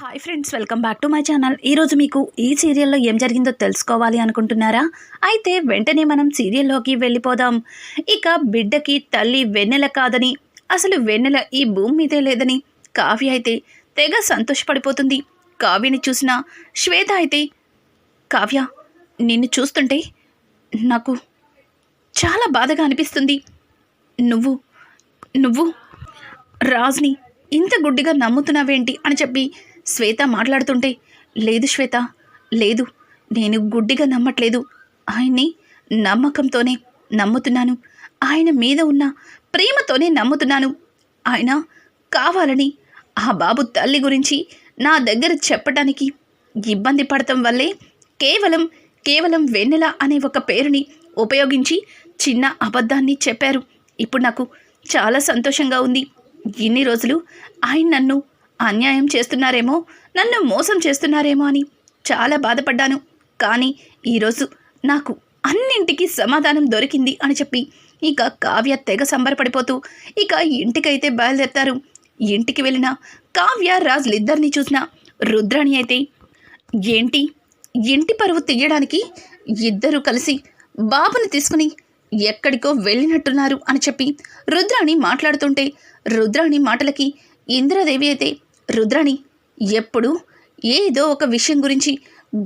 Hi friends welcome back to my channel ఈరోజు మీకు ఈ సీరియల్లో ఏం జరిగిందో తెలుసుకోవాలి అనుకుంటున్నారా? అయితే వెంటనే మనం సీరియల్లోకి వెళ్ళిపోదాం. ఇక బిడ్డకి తల్లి వెన్నెల కాదని అసలు వెన్నెల ఈ భూమి మీదే లేదని కావ్య అయితే తెగ సంతోషపడిపోతుంది. కావ్యని చూసిన శ్వేత అయితే కావ్య నిన్ను చూస్తుంటే నాకు చాలా బాధగా అనిపిస్తుంది. నువ్వు నువ్వు రాజ్ని ఇంత గుడ్డిగా నమ్ముతున్నావేంటి అని చెప్పి శ్వేత మాట్లాడుతుంటే లేదు శ్వేత లేదు నేను గుడ్డిగా నమ్మట్లేదు. ఆయన్ని నమ్మకంతోనే నమ్ముతున్నాను. ఆయన మీద ఉన్న ప్రేమతోనే నమ్ముతున్నాను. ఆయన కావాలని ఆ బాబు తల్లి గురించి నా దగ్గర చెప్పటానికి ఇబ్బంది పడటం వల్లే కేవలం కేవలం వెన్నెల అనే ఒక పేరుని ఉపయోగించి చిన్న అబద్ధాన్ని చెప్పారు. ఇప్పుడు నాకు చాలా సంతోషంగా ఉంది. ఇన్ని రోజులు ఆయన నన్ను అన్యాయం చేస్తున్నారేమో నన్ను మోసం చేస్తున్నారేమో అని చాలా బాధపడ్డాను. కానీ ఈరోజు నాకు అన్నింటికీ సమాధానం దొరికింది అని చెప్పి ఇక కావ్య తెగ సంబరపడిపోతూ ఇక ఇంటికైతే బయలుదేరతారు. ఇంటికి వెళ్ళిన కావ్య రాజులిద్దరినీ చూసిన రుద్రాణి అయితే ఏంటి? ఇంటి పరువు తీయడానికి ఇద్దరూ కలిసి బాబుని తీసుకుని ఎక్కడికో వెళ్ళినట్టున్నారు అని చెప్పి రుద్రాణి మాట్లాడుతుంటే రుద్రాణి మాటలకి ఇంద్రదేవి అయితే రుద్రని ఎప్పుడు ఏదో ఒక విషయం గురించి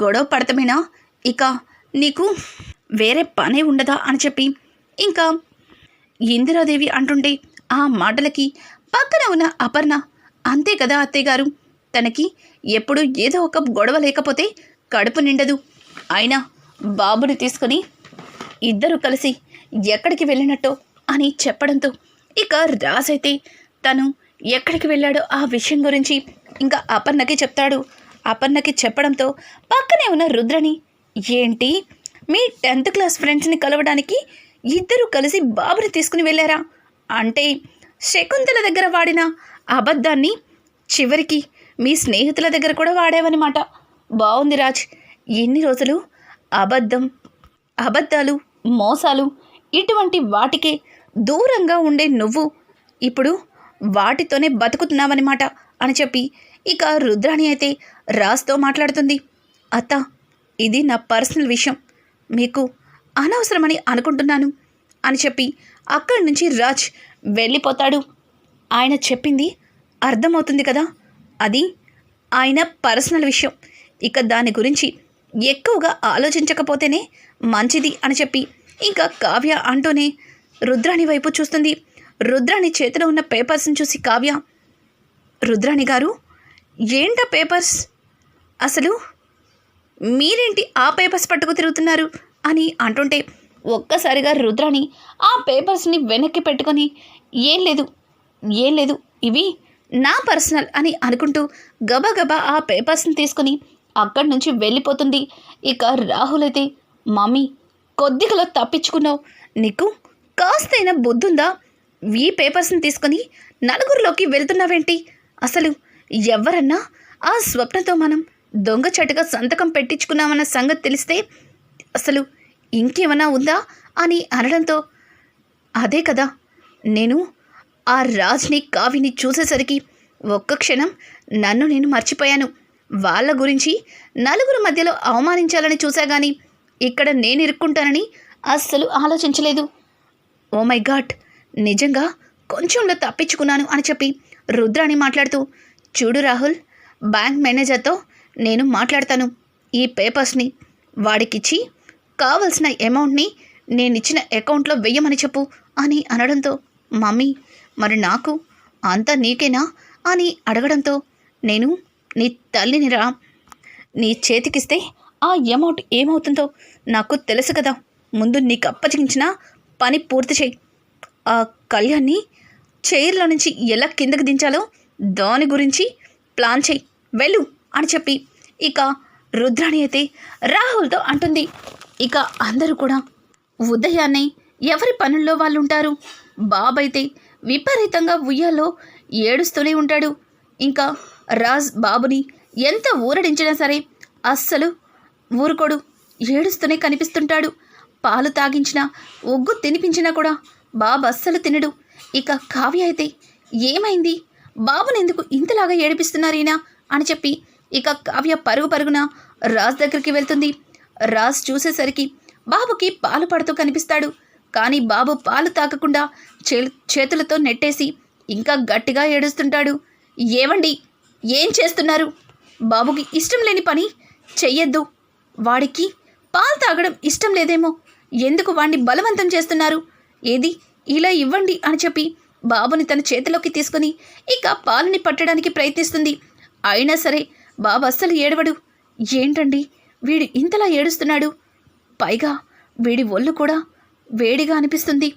గొడవ పడతమేనా ఇక నీకు వేరే పనే ఉండదా అని చెప్పి ఇంకా ఇందిరాదేవి అంటుంటే ఆ మాటలకి పక్కన ఉన్న అపర్ణ అంతే కదా అత్తయ్యగారు? తనకి ఎప్పుడు ఏదో ఒక గొడవ లేకపోతే కడుపు నిండదు. అయినా బాబుని తీసుకుని ఇద్దరు కలిసి ఎక్కడికి వెళ్ళినట్టో అని చెప్పడంతో ఇక రాజైతే తను ఎక్కడికి వెళ్ళాడో ఆ విషయం గురించి ఇంకా అపర్ణకి చెప్తాడు. అపర్ణకి చెప్పడంతో పక్కనే ఉన్న రుద్రని ఏంటి? మీ టెన్త్ క్లాస్ ఫ్రెండ్స్ని కలవడానికి ఇద్దరు కలిసి బాబుని తీసుకుని వెళ్ళారా? అంటే శకుంతల దగ్గర వాడిన అబద్ధాన్ని చివరికి మీ స్నేహితుల దగ్గర కూడా వాడావన్నమాట. బాగుంది రాజ్. ఎన్ని రోజులు అబద్ధం అబద్ధాలు మోసాలు ఇటువంటి వాటికే దూరంగా ఉండే నువ్వు. ఇప్పుడు వాటితోనే బతుకుతున్నావన్నమాట అని చెప్పి ఇక రుద్రాణి అయితే రాజ్తో మాట్లాడుతుంది. అత్త ఇది నా పర్సనల్ విషయం. మీకు అనవసరమని అనుకుంటున్నాను అని చెప్పి అక్కడి నుంచి రాజ్ వెళ్ళిపోతాడు. ఆయన చెప్పింది అర్థమవుతుంది కదా? అది ఆయన పర్సనల్ విషయం. ఇక దాని గురించి ఎక్కువగా ఆలోచించకపోతేనే మంచిది అని చెప్పి ఇంకా కావ్య అంటూనే రుద్రాణి వైపు చూస్తుంది. రుద్రాణి చేతిలో ఉన్న పేపర్స్ని చూసి కావ్య రుద్రాణి గారు ఏంట పేపర్స్? అసలు మీరేంటి ఆ పేపర్స్ పట్టుకు తిరుగుతున్నారు? అని అంటుంటే ఒక్కసారిగా రుద్రాణి ఆ పేపర్స్ని వెనక్కి పెట్టుకొని ఏం లేదు ఏం లేదు ఇవి నా పర్సనల్ అని అనుకుంటూ గబగబా ఆ పేపర్స్ని తీసుకొని అక్కడి నుంచి వెళ్ళిపోతుంది. ఇక రాహుల్ అయితే మమ్మీ కొద్దిగలో తప్పించుకున్నావు. నీకు కాస్తైనా బుద్ధుందా? ఈ పేపర్స్ని తీసుకొని నలుగురిలోకి వెళ్తున్నావేంటి? అసలు ఎవరన్నా ఆ స్వప్నతో మనం దొంగచాటుగా సంతకం పెట్టించుకున్నామన్న సంగతి తెలిస్తే అసలు ఇంకేమైనా ఉందా అని అనడంతో అదే కదా నేను ఆ రాజ్ని కావిని చూసేసరికి ఒక్క క్షణం నన్ను నేను మర్చిపోయాను. వాళ్ళ గురించి నలుగురు మధ్యలో అవమానించాలని చూసా కానీ ఇక్కడ నేను ఇరుక్కుంటానని అస్సలు ఆలోచించలేదు. ఓ మై గాడ్ నిజంగా కొంచెంలో తప్పించుకున్నాను అని చెప్పి రుద్రాణి మాట్లాడుతూ చూడు రాహుల్ బ్యాంక్ మేనేజర్తో నేను మాట్లాడతాను. ఈ పేపర్స్ని వాడికిచ్చి కావలసిన అమౌంట్ని నేను ఇచ్చిన అకౌంట్లో వెయ్యమని చెప్పు అని అనడంతో మమ్మీ మరి నాకు అంతా నీకేనా? అని అడగడంతో నేను నీ తల్లిని రా. నీ చేతికిస్తే ఆ అమౌంట్ ఏమవుతుందో నాకు తెలుసు కదా. ముందు నీకు అప్పగించిన పని పూర్తి చేయి. ఆ కళ్యాణ్ని చైర్లో నుంచి ఎలా కిందకు దించాలో దాని గురించి ప్లాన్ చేయి. వెళ్ళు అని చెప్పి ఇక రుద్రాణి అయితే రాహుల్తో అంటుంది. ఇక అందరూ కూడా ఉదయాన్నే ఎవరి పనుల్లో వాళ్ళు ఉంటారు బాబైతే విపరీతంగా ఉయ్యాలో ఏడుస్తూనే ఉంటాడు. ఇంకా రాజ్ బాబుని ఎంత ఊరడించినా సరే అస్సలు ఊరుకోడు. ఏడుస్తూనే కనిపిస్తుంటాడు. పాలు తాగించినా ఒగ్గు తినిపించినా కూడా బాబు అస్సలు తినడు. ఇక కావ్య అయితే ఏమైంది? బాబుని ఎందుకు ఇంతలాగా ఏడిపిస్తున్నారీనా అని చెప్పి ఇక కావ్య పరుగు పరుగున రాజ్ దగ్గరికి వెళ్తుంది. రాజ్ చూసేసరికి బాబుకి పాలు పడుతూ కనిపిస్తాడు. కానీ బాబు పాలు తాకకుండా చే చేతులతో నెట్టేసి ఇంకా గట్టిగా ఏడుస్తుంటాడు. ఏవండి? ఏం చేస్తున్నారు? బాబుకి ఇష్టం లేని పని చెయ్యొద్దు. వాడికి పాలు తాగడం ఇష్టం లేదేమో. ఎందుకు వాణ్ణి బలవంతం చేస్తున్నారు? ఏది? ఇలా ఇవ్వండి అని చెప్పి బాబుని తన చేతిలోకి తీసుకుని ఇక పాలని పట్టడానికి ప్రయత్నిస్తుంది. అయినా సరే బాబు అస్సలు ఏడవడు. ఏంటండి? వీడు ఇంతలా ఏడుస్తున్నాడు. పైగా వీడి ఒళ్ళు కూడా వేడిగా అనిపిస్తుంది.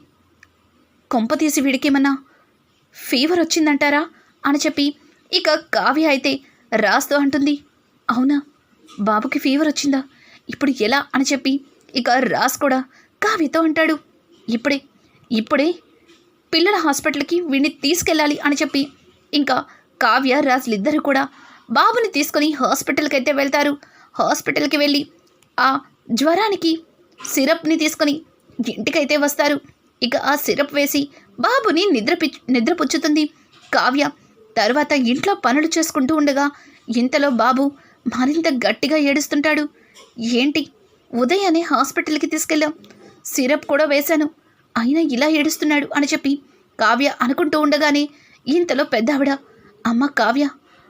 కొంప తీసి వీడికేమన్నా ఫీవర్ వచ్చిందంటారా? అని చెప్పి ఇక కావ్య అయితే రాస్తూ అంటుంది. అవునా? బాబుకి ఫీవర్ వచ్చిందా? ఇప్పుడు ఎలా? అని చెప్పి ఇక రాస్ కూడా కావ్యతో అంటాడు. ఇప్పుడే ఇప్పుడే పిల్లల హాస్పిటల్కి వీడిని తీసుకెళ్ళాలి అని చెప్పి ఇంకా కావ్య రాజులు ఇద్దరు కూడా బాబుని తీసుకొని హాస్పిటల్కి అయితే వెళ్తారు. హాస్పిటల్కి వెళ్ళి ఆ జ్వరానికి సిరప్ని తీసుకొని ఇంటికైతే వస్తారు. ఇక ఆ సిరప్ వేసి బాబుని నిద్రపి నిద్రపుచ్చుతుంది కావ్య తర్వాత ఇంట్లో పనులు చేసుకుంటూ ఉండగా ఇంతలో బాబు మరింత గట్టిగా ఏడుస్తుంటాడు. ఏంటి? ఉదయాన్నే హాస్పిటల్కి తీసుకెళ్ళాం. సిరప్ కూడా వేశాను. అయినా ఇలా ఏడుస్తున్నాడు అని చెప్పి కావ్య అనుకుంటూ ఉండగానే ఇంతలో పెద్దావిడ అమ్మ కావ్య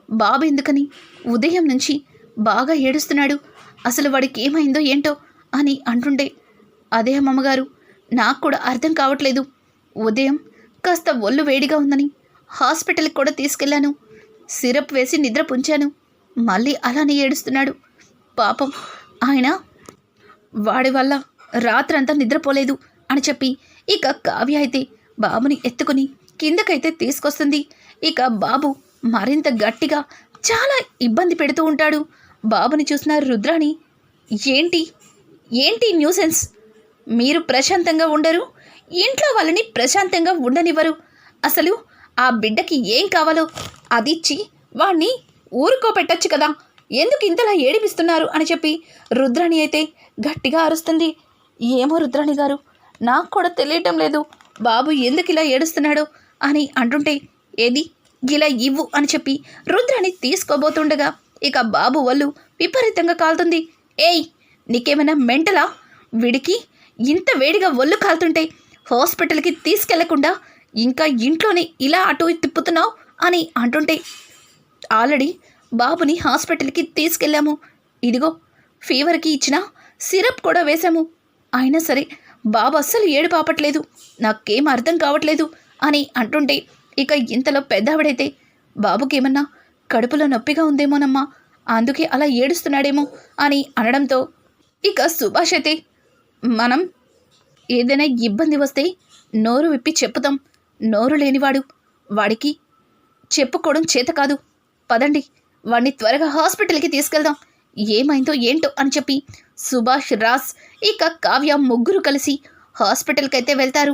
బాబు ఎందుకని ఉదయం నుంచి బాగా ఏడుస్తున్నాడు అసలు వాడికి ఏమైందో ఏంటో అని అంటుండే అదే అమ్మమ్మగారు నాకు కూడా అర్థం కావట్లేదు. ఉదయం కాస్త ఒళ్ళు వేడిగా ఉందని హాస్పిటల్కి కూడా తీసుకెళ్ళాను. సిరప్ వేసి నిద్ర పుంచాను. మళ్ళీ అలానే ఏడుస్తున్నాడు. పాపం ఆయన వాడి వల్ల రాత్రంతా నిద్రపోలేదు అని చెప్పి ఇక కావ్య అయితే బాబుని ఎత్తుకుని కిందకైతే తీసుకొస్తుంది. ఇక బాబు మరింత గట్టిగా చాలా ఇబ్బంది పెడుతూ ఉంటాడు. బాబుని చూసిన రుద్రాణి ఏంటి? ఏంటి న్యూసెన్స్? మీరు ప్రశాంతంగా ఉండరు? ఇంట్లో వాళ్ళని ప్రశాంతంగా ఉండనివ్వరు. అసలు ఆ బిడ్డకి ఏం కావాలో అదిచ్చి వాణ్ణి ఊరుకోపెట్టచ్చు కదా. ఎందుకు ఇంతలా ఏడిపిస్తున్నారు? అని చెప్పి రుద్రాణి అయితే గట్టిగా అరుస్తుంది. ఏమో రుద్రాణి గారు నాకు కూడా తెలియటం లేదు. బాబు ఎందుకు ఇలా ఏడుస్తున్నాడు? అని అంటుంటే ఏది? ఇలా ఇవ్వు అని చెప్పి రుద్రాన్ని తీసుకోబోతుండగా ఇక బాబు వల్లు విపరీతంగా కాలుతుంది. ఏయ్ నీకేమైనా మెంటలా? విడికి ఇంత వేడిగా ఒళ్ళు కాలుతుంటే హాస్పిటల్కి తీసుకెళ్ళకుండా ఇంకా ఇంట్లోనే ఇలా అటు తిప్పుతున్నావు? అని అంటుంటే ఆల్రెడీ బాబుని హాస్పిటల్కి తీసుకెళ్ళాము. ఇదిగో ఫీవర్కి ఇచ్చిన సిరప్ కూడా వేశాము. అయినా సరే బాబు అస్సలు ఏడు పాపట్లేదు నాకేం అర్థం కావట్లేదు అని అంటుంటే ఇక ఇంతలో పెద్దావిడైతే బాబుకేమన్నా కడుపులో నొప్పిగా ఉందేమోనమ్మా అందుకే అలా ఏడుస్తున్నాడేమో అని అనడంతో ఇక సుభాష్ అయితే మనం ఏదైనా ఇబ్బంది వస్తే నోరు విప్పి చెప్పుతాం. నోరు లేనివాడు వాడికి చెప్పుకోవడం చేత కాదు. పదండి వాడిని త్వరగా హాస్పిటల్కి తీసుకెళ్దాం. ఏమైందో ఏంటో అని చెప్పి సుభాష్ రాస్ ఇక కావ్య ముగ్గురు కలిసి హాస్పిటల్కి అయితే వెళ్తారు.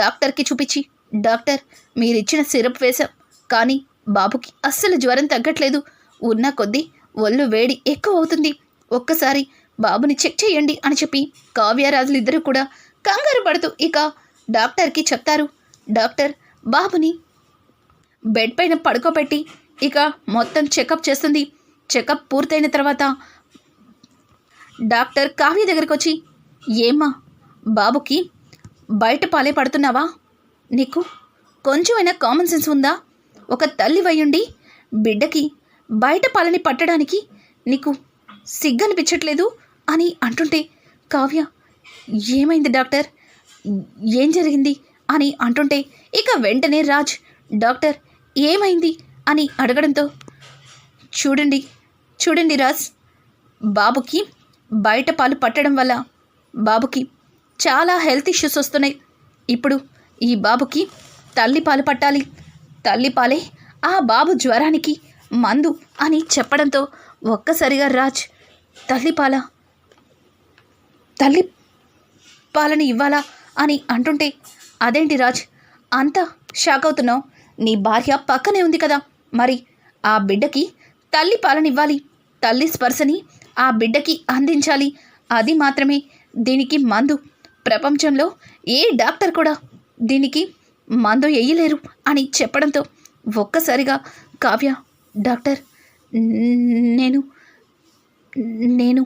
డాక్టర్కి చూపించి డాక్టర్ మీరిచ్చిన సిరప్ వేశాం కానీ బాబుకి అస్సలు జ్వరం తగ్గట్లేదు. ఉన్న కొద్దీ ఒళ్ళు వేడి ఎక్కువ అవుతుంది ఒక్కసారి బాబుని చెక్ చేయండి అని చెప్పి కావ్యరాజులు ఇద్దరు కూడా కంగారు పడుతూ ఇక డాక్టర్కి చెప్తారు. డాక్టర్ బాబుని బెడ్ పైన పడుకోబెట్టి ఇక మొత్తం చెకప్ చేస్తుంది. చెకప్ పూర్తయిన తర్వాత డాక్టర్ కావ్య దగ్గరికి వచ్చి ఏమ్మా బాబుకి బయట పాలే పడుతున్నావా? నీకు కొంచెమైనా కామన్ సెన్స్ ఉందా? ఒక తల్లి వయ్యుండి బిడ్డకి బయట పాలని పట్టడానికి నీకు సిగ్గనిపించట్లేదు? అని అంటుంటే కావ్య ఏమైంది డాక్టర్? ఏం జరిగింది? అని అంటుంటే ఇక వెంటనే రాజ్ డాక్టర్ ఏమైంది? అని అడగడంతో చూడండి చూడండి రాజ్ బాబుకి బయట పాలు పట్టడం వల్ల బాబుకి చాలా హెల్త్ ఇష్యూస్ వస్తున్నాయి. ఇప్పుడు ఈ బాబుకి తల్లి పాలు పట్టాలి. తల్లి పాలే ఆ బాబు జ్వరానికి మందు అని చెప్పడంతో ఒక్కసారిగా రాజ్ తల్లిపాల తల్లి పాలని ఇవ్వాలా అని అంటుంటే అదేంటి రాజ్? అంత షాక్ అవుతున్నావు? నీ భార్య పక్కనే ఉంది కదా. మరి ఆ బిడ్డకి తల్లి పాలనివ్వాలి. తల్లి స్పర్శని ఆ బిడ్డకి అందించాలి. అది మాత్రమే. దీనికి మందు. ప్రపంచంలో ఏ డాక్టర్ కూడా దీనికి మందు వేయలేరు అని చెప్పడంతో ఒక్కసారిగా కావ్య డాక్టర్ నేను నేను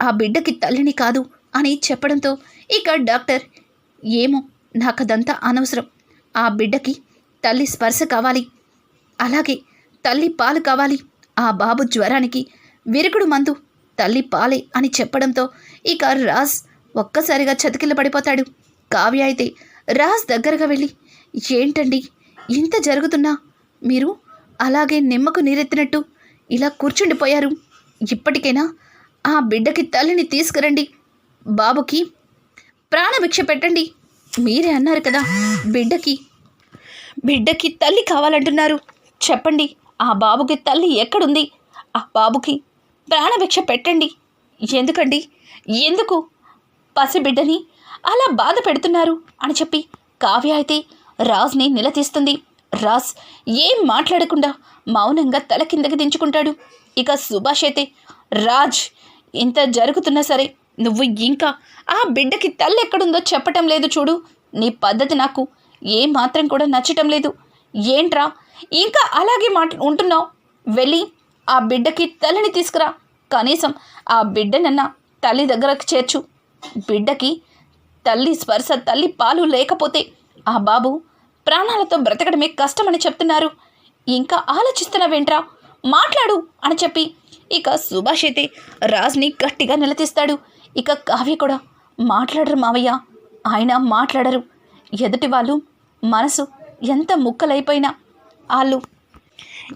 ఆ బిడ్డకి తల్లిని కాదు అని చెప్పడంతో ఇక డాక్టర్ ఏమో నాకదంతా అనవసరం. ఆ బిడ్డకి తల్లి స్పర్శ కావాలి. అలాగే తల్లి పాలు కావాలి. ఆ బాబు జ్వరానికి విరుగుడు మందు తల్లి పాలే అని చెప్పడంతో ఇక రాజ్ ఒక్కసారిగా చతికిల పడిపోతాడు. కావ్య అయితే రాజ్ దగ్గరగా వెళ్ళి ఏంటండి? ఇంత జరుగుతున్నా? మీరు అలాగే నిమ్మకు నీరెత్తినట్టు ఇలా కూర్చుండిపోయారు. ఇప్పటికైనా? ఆ బిడ్డకి తల్లిని తీసుకురండి. బాబుకి ప్రాణభిక్ష పెట్టండి. మీరే అన్నారు కదా బిడ్డకి బిడ్డకి తల్లి కావాలంటున్నారు. చెప్పండి ఆ బాబుకి తల్లి ఎక్కడుంది? ఆ బాబుకి ప్రాణభిక్ష పెట్టండి. ఎందుకండి? ఎందుకు? పసిబిడ్డని అలా బాధ పెడుతున్నారు అని చెప్పి కావ్య అయితే రాజ్ని నిలదీస్తుంది. రాజ్ ఏం మాట్లాడకుండా మౌనంగా తల కిందకి దించుకుంటాడు. ఇక సుభాష్ అయితే రాజ్ ఇంత జరుగుతున్నా సరే నువ్వు ఇంకా ఆ బిడ్డకి తల్లి ఎక్కడుందో చెప్పటం లేదు చూడు. నీ పద్ధతి నాకు ఏ మాత్రం కూడా నచ్చటం లేదు. ఏంట్రా? ఇంకా అలాగే మాట ఉంటున్నావు? వెళ్ళి ఆ బిడ్డకి తల్లిని తీసుకురా. కనీసం ఆ బిడ్డనన్నా తల్లి దగ్గరకు చేర్చు. బిడ్డకి తల్లి స్పర్శ తల్లి పాలు లేకపోతే ఆ బాబు ప్రాణాలతో బ్రతకడమే కష్టమని చెప్తున్నారు. ఇంకా ఆలోచిస్తున్నావేంట్రా? మాట్లాడు అని చెప్పి ఇక సుభాష్ అయితే రాజ్ని గట్టిగా నిలదీస్తాడు. ఇక కావ్య కూడా మాట్లాడరు మావయ్య. ఆయన మాట్లాడరు. ఎదుటి వాళ్ళు మనసు ఎంత ముక్కలైపోయినా వాళ్ళు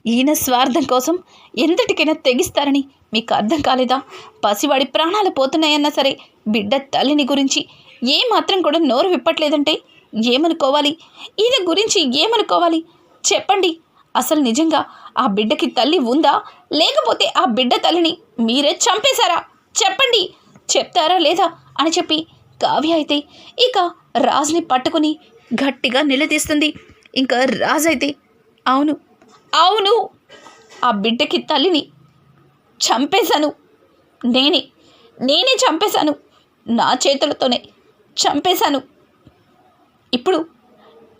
ఈయన స్వార్థం కోసం ఎంతటికైనా తెగిస్తారని మీకు అర్థం కాలేదా? పసివాడి ప్రాణాలు పోతున్నాయన్నా సరే బిడ్డ తల్లిని గురించి ఏ మాత్రం కూడా నోరు విప్పట్లేదంటే ఏమనుకోవాలి? ఈయన గురించి ఏమనుకోవాలి? చెప్పండి. అసలు నిజంగా ఆ బిడ్డకి తల్లి ఉందా? లేకపోతే ఆ బిడ్డ తల్లిని మీరే చంపేశారా? చెప్పండి. చెప్తారా లేదా అని చెప్పి కావ్య అయితే ఇక రాజుని పట్టుకుని గట్టిగా నిలదీస్తుంది. ఇంకా రాజు అయితే అవును అవును ఆ బిడ్డకి తల్లిని చంపేశాను. నేనే నేనే చంపేశాను. నా చేతులతోనే చంపేశాను. ఇప్పుడు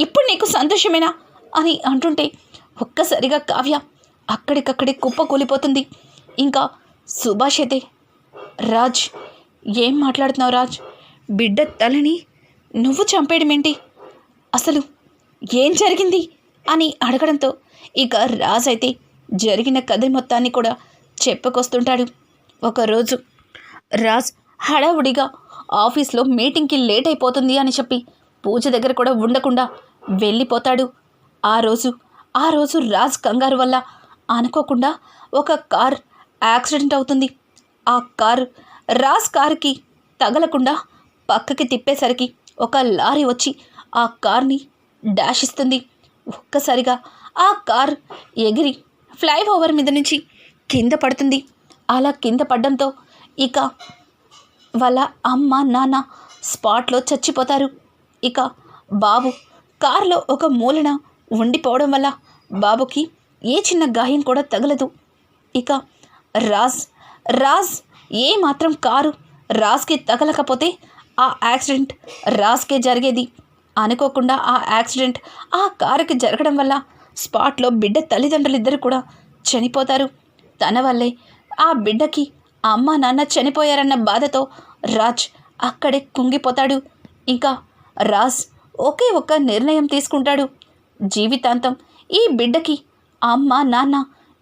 ఇప్పుడు నీకు సంతోషమేనా అని అంటుంటే ఒక్కసారిగా కావ్య అక్కడికక్కడే కుప్ప కూలిపోతుంది. ఇంకా సుభాష్ అయితే రాజ్ ఏం మాట్లాడుతున్నావు రాజ్? బిడ్డ తల్లిని నువ్వు చంపేయడమేంటి? అసలు ఏం జరిగింది? అని అడగడంతో ఇక రాజ్ అయితే జరిగిన కథ మొత్తాన్ని కూడా చెప్పుకొస్తుంటాడు. ఒకరోజు రాజ్ హడావుడిగా ఆఫీస్లో మీటింగ్కి లేట్ అయిపోతుంది అని చెప్పి పూజ దగ్గర కూడా ఉండకుండా వెళ్ళిపోతాడు. ఆ రోజు ఆ రోజు రాజ్ కంగారు వల్ల అనుకోకుండా ఒక కార్ యాక్సిడెంట్ అవుతుంది. ఆ కారు రాజ్ కారుకి తగలకుండా పక్కకి తిప్పేసరికి ఒక లారీ వచ్చి ఆ కార్ని డాష్ ఇస్తుంది. ఒక్కసారిగా ఆ కార్ ఎగిరి ఫ్లైఓవర్ మీద నుంచి కింద పడుతుంది. అలా కింద పడడంతో ఇక వాళ్ళ అమ్మ నాన్న స్పాట్లో చచ్చిపోతారు. ఇక బాబు కారులో ఒక మూలన ఉండిపోవడం వల్ల బాబుకి ఏ చిన్న గాయం కూడా తగలదు. ఇక రాజ్ రాజ్ ఏ మాత్రం కారు రాజ్కి తగలకపోతే ఆ యాక్సిడెంట్ రాజ్కే జరిగేది. అనుకోకుండా ఆ యాక్సిడెంట్ ఆ కారుకి జరగడం వల్ల స్పాట్లో బిడ్డ తల్లిదండ్రులు ఇద్దరు కూడా చనిపోతారు. తన వల్లే ఆ బిడ్డకి అమ్మ నాన్న చనిపోయారన్న బాధతో రాజ్ అక్కడే కుంగిపోతాడు. ఇంకా రాజ్ ఒకే ఒక్క నిర్ణయం తీసుకుంటాడు. జీవితాంతం ఈ బిడ్డకి అమ్మ నాన్న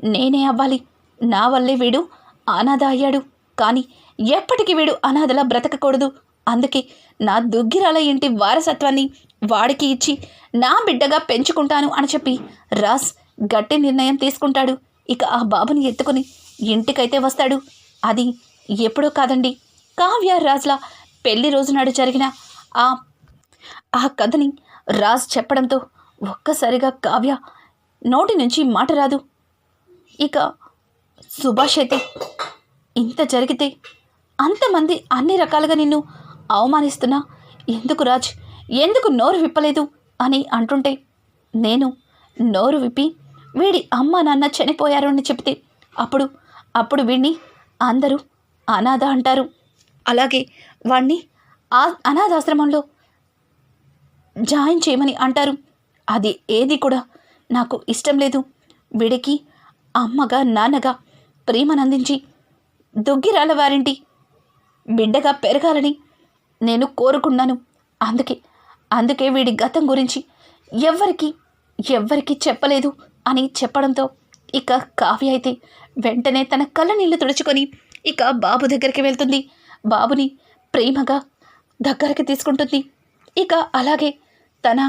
నేనే అవ్వాలి. నా వల్లే వీడు అనాథ అయ్యాడు. కానీ ఎప్పటికీ వీడు అనాథలా బ్రతకకూడదు. అందుకే నా దుగ్గిరాల ఇంటి వారసత్వాన్ని వాడికి ఇచ్చి నా బిడ్డగా పెంచుకుంటాను అని చెప్పి రాస్ గట్టి నిర్ణయం తీసుకుంటాడు. ఇక ఆ బాబుని ఎత్తుకుని ఇంటికైతే వస్తాడు. అది ఎప్పుడో కాదండి. కావ్య రాజ్ల పెళ్ళి రోజు నాడు జరిగిన ఆ ఆ కథని రాజ్ చెప్పడంతో ఒక్కసారిగా కావ్య నోటి నుంచి మాట రాదు. ఇక సుభాష్ అయితే ఇంత జరిగితే అంతమంది అన్ని రకాలుగా నిన్ను అవమానిస్తున్నా? ఎందుకు రాజ్? ఎందుకు నోరు విప్పలేదు? అని అంటుంటే నేను నోరు విప్పి వీడి అమ్మ నాన్న చనిపోయారు అని చెప్తే అప్పుడు అప్పుడు వీడిని అందరూ అనాథ అంటారు. అలాగే వాణ్ణి ఆ అనాథాశ్రమంలో జాయిన్ చేయమని అంటారు. అది ఏది కూడా నాకు ఇష్టం లేదు. వీడికి అమ్మగా నాన్నగా ప్రేమనందించి దుగ్గిరాల వారింటి బిడ్డగా పెరగాలని నేను కోరుకున్నాను. అందుకే అందుకే వీడి గతం గురించి ఎవ్వరికి ఎవ్వరికి చెప్పలేదు అని చెప్పడంతో ఇక కావ్య అయితే వెంటనే తన కళ్ళ నీళ్ళు తుడుచుకొని ఇక బాబు దగ్గరికి వెళ్తుంది. బాబుని ప్రేమగా దగ్గరికి తీసుకుంటుంది. ఇక అలాగే తన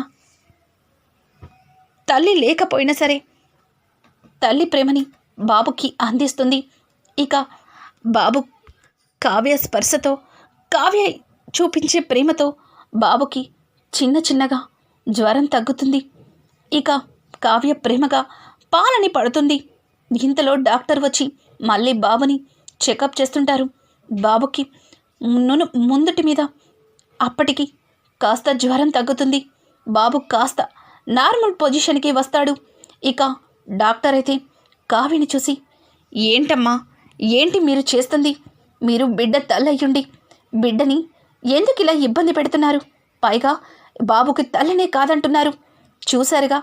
తల్లి లేకపోయినా సరే తల్లి ప్రేమని బాబుకి అందిస్తుంది. ఇక బాబు కావ్య స్పర్శతో కావ్య చూపించే ప్రేమతో బాబుకి చిన్న చిన్నగా జ్వరం తగ్గుతుంది. ఇక కావ్య ప్రేమగా పాలని పడుతుంది. ఇంతలో డాక్టర్ వచ్చి మళ్ళీ బాబుని చెకప్ చేస్తుంటారు. బాబుకి నును ముందుటి మీద అప్పటికి కాస్త జ్వరం తగ్గుతుంది. బాబు కాస్త నార్మల్ పొజిషన్కి వస్తాడు. ఇక డాక్టర్ అయితే కావ్యని చూసి ఏంటమ్మా? ఏంటి మీరు చేస్తుంది? మీరు బిడ్డ తల్లయ్యుండి బిడ్డని ఎందుకు ఇలా ఇబ్బంది పెడుతున్నారు? పైగా బాబుకి తల్లినే కాదంటున్నారు. చూశారుగా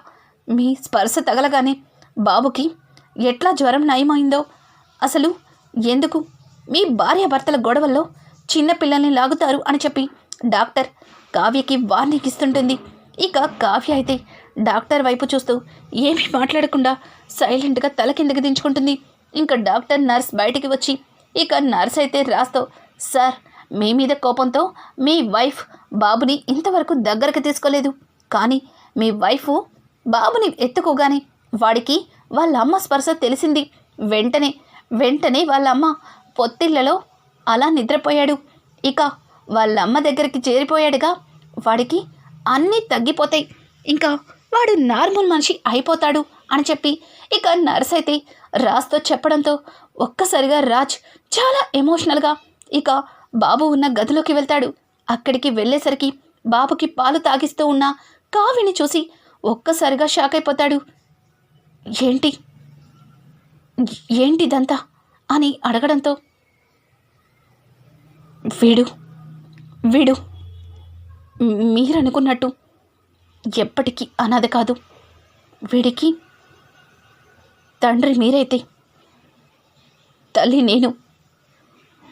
మీ స్పర్శ తగలగానే బాబుకి ఎట్లా జ్వరం నయమైందో? అసలు ఎందుకు? మీ భార్యాభర్తల గొడవల్లో చిన్న పిల్లల్ని లాగుతారు అని చెప్పి డాక్టర్ కావ్యకి వార్నింగ్ ఇస్తుంటుంది. ఇక కావ్య అయితే డాక్టర్ వైపు చూస్తూ ఏమీ మాట్లాడకుండా సైలెంట్గా తల కిందకి దించుకుంటుంది. ఇంకా డాక్టర్ నర్స్ బయటికి వచ్చి ఇక నర్స్ అయితే రాస్తో సార్ మీ మీద కోపంతో మీ వైఫ్ బాబుని ఇంతవరకు దగ్గరకు తీసుకోలేదు. కానీ మీ వైఫ్ బాబుని ఎత్తుకోగానే వాడికి వాళ్ళ అమ్మ స్పర్శ తెలిసింది. వెంటనే వెంటనే వాళ్ళ అమ్మ పొత్తిళ్ళలో అలా నిద్రపోయాడు. ఇక వాళ్ళ అమ్మ దగ్గరికి చేరిపోయాడుగా. వాడికి అన్నీ తగ్గిపోతాయి. ఇంకా వాడు నార్మల్ మనిషి అయిపోతాడు అని చెప్పి ఇక నర్స్ అయితే రాజ్తో చెప్పడంతో ఒక్కసారిగా రాజ్ చాలా ఎమోషనల్గా ఇక బాబు ఉన్న గదిలోకి వెళ్తాడు. అక్కడికి వెళ్ళేసరికి బాబుకి పాలు తాగిస్తూ ఉన్న కావిని చూసి ఒక్కసారిగా షాక్ అయిపోతాడు. ఏంటి? ఏంటిదంతా? అని అడగడంతో వీడు వీడు మీరనుకున్నట్టు ఎప్పటికీ అనాథ కాదు. వీడికి తండ్రి మీరైతే తల్లి నేను.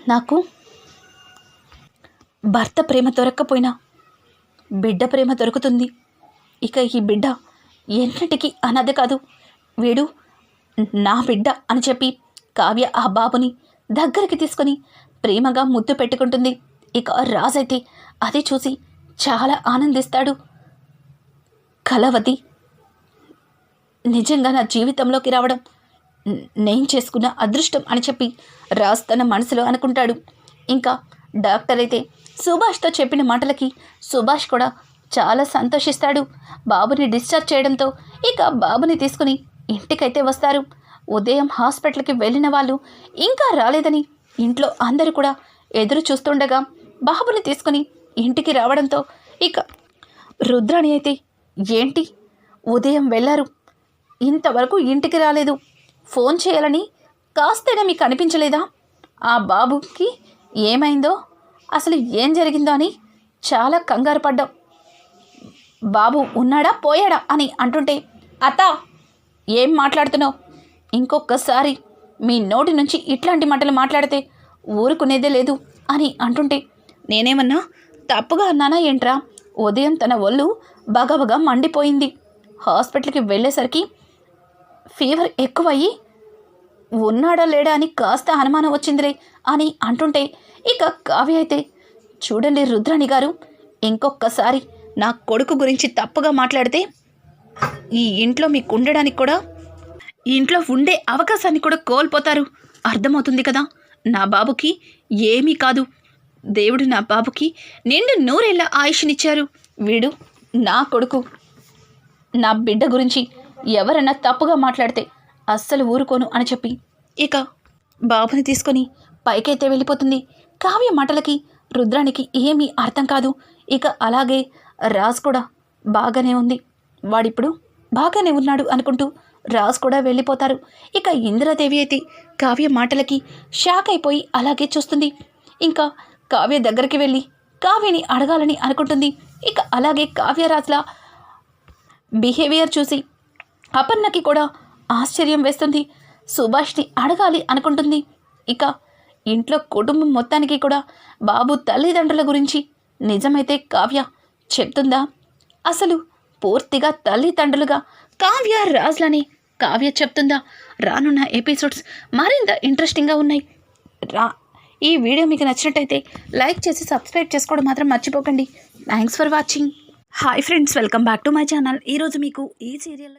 నాకు భర్త ప్రేమ దొరక్కపోయినా బిడ్డ ప్రేమ దొరుకుతుంది. ఇక ఈ బిడ్డ ఎన్నటికీ అనాథ కాదు. వీడు నా బిడ్డ అని చెప్పి కావ్య ఆ బాబుని దగ్గరికి తీసుకొని ప్రేమగా ముద్దు పెట్టుకుంటుంది. ఇక రాజైతే అది చూసి చాలా ఆనందిస్తాడు. కలవతి నిజంగా నా జీవితంలోకి రావడం నేను చేసుకున్న అదృష్టం అని చెప్పి రాజ్ తన మనసులో అనుకుంటాడు. ఇంకా డాక్టర్ అయితే సుభాష్తో చెప్పిన మాటలకి సుభాష్ కూడా చాలా సంతోషిస్తాడు. బాబుని డిశ్చార్జ్ చేయడంతో ఇక బాబుని తీసుకుని ఇంటికైతే వస్తారు. ఉదయం హాస్పిటల్కి వెళ్ళిన వాళ్ళు ఇంకా రాలేదని ఇంట్లో అందరూ కూడా ఎదురు చూస్తుండగా బాబుని తీసుకుని ఇంటికి రావడంతో ఇక రుద్రాణి అయితే ఏంటి? ఉదయం వెళ్ళారు. ఇంతవరకు ఇంటికి రాలేదు. ఫోన్ చేయాలని కాస్తైనా మీకు అనిపించలేదా? ఆ బాబుకి ఏమైందో అసలు ఏం జరిగిందో అని చాలా కంగారు పడ్డాం. బాబు ఉన్నాడా? పోయాడా? అని అంటుంటే అత్త ఏం మాట్లాడుతున్నావు? ఇంకొకసారి మీ నోటి నుంచి ఇట్లాంటి మాటలు మాట్లాడితే ఊరుకునేదే లేదు అని అంటుంటే నేనేమన్నా తప్పుగా అన్నానా ఏంట్రా? ఉదయం తన ఒళ్ళు బగబగా మండిపోయింది. హాస్పిటల్కి వెళ్ళేసరికి ఫీవర్ ఎక్కువయ్యి ఉన్నాడా లేడా అని కాస్త అనుమానం వచ్చిందిలే అని అంటుంటే ఇక కావ్య అయితే చూడండి రుద్రాణి గారు ఇంకొకసారి నా కొడుకు గురించి తప్పుగా మాట్లాడితే ఈ ఇంట్లో మీకు ఉండడానికి కూడా ఈ ఇంట్లో ఉండే అవకాశాన్ని కూడా కోల్పోతారు. అర్థమవుతుంది కదా నా బాబుకి ఏమీ కాదు. దేవుడు నా బాబుకి నిండు నూరేళ్ళ ఆయుష్నిచ్చారు. వీడు నా కొడుకు. నా బిడ్డ గురించి ఎవరన్నా తప్పుగా మాట్లాడితే అస్సలు ఊరుకోను అని చెప్పి. ఇక బాబుని తీసుకొని పైకైతే వెళ్ళిపోతుంది. కావ్య మాటలకి రుద్రానికి ఏమీ అర్థం కాదు. ఇక అలాగే రాజ్ కూడా బాగానే ఉంది. వాడిప్పుడు బాగానే ఉన్నాడు అనుకుంటూ రాజ్ కూడా వెళ్ళిపోతారు. ఇక ఇంద్రదేవి అయితే కావ్య మాటలకి షాక్ అయిపోయి అలాగే చూస్తుంది. ఇంకా కావ్య దగ్గరికి వెళ్ళి కావ్యని అడగాలని అనుకుంటుంది. ఇక అలాగే కావ్యరాజుల బిహేవియర్ చూసి అపర్ణకి కూడా ఆశ్చర్యం వేస్తుంది. సుభాష్ని అడగాలి అనుకుంటుంది. ఇక ఇంట్లో కుటుంబం మొత్తానికి కూడా బాబు తల్లిదండ్రుల గురించి నిజమైతే కావ్య చెప్తుందా? అసలు పూర్తిగా తల్లిదండ్రులుగా కావ్య రాజులని కావ్య చెప్తుందా? రానున్న ఎపిసోడ్స్ మరింత ఇంట్రెస్టింగ్గా ఉన్నాయి. రా ఈ వీడియో మీకు నచ్చినట్టయితే లైక్ చేసి సబ్స్క్రైబ్ చేసుకోవడం మాత్రం మర్చిపోకండి. Thanks for watching. Hi friends welcome back to my channel. ఈరోజు మీకు ఈ సీరియల్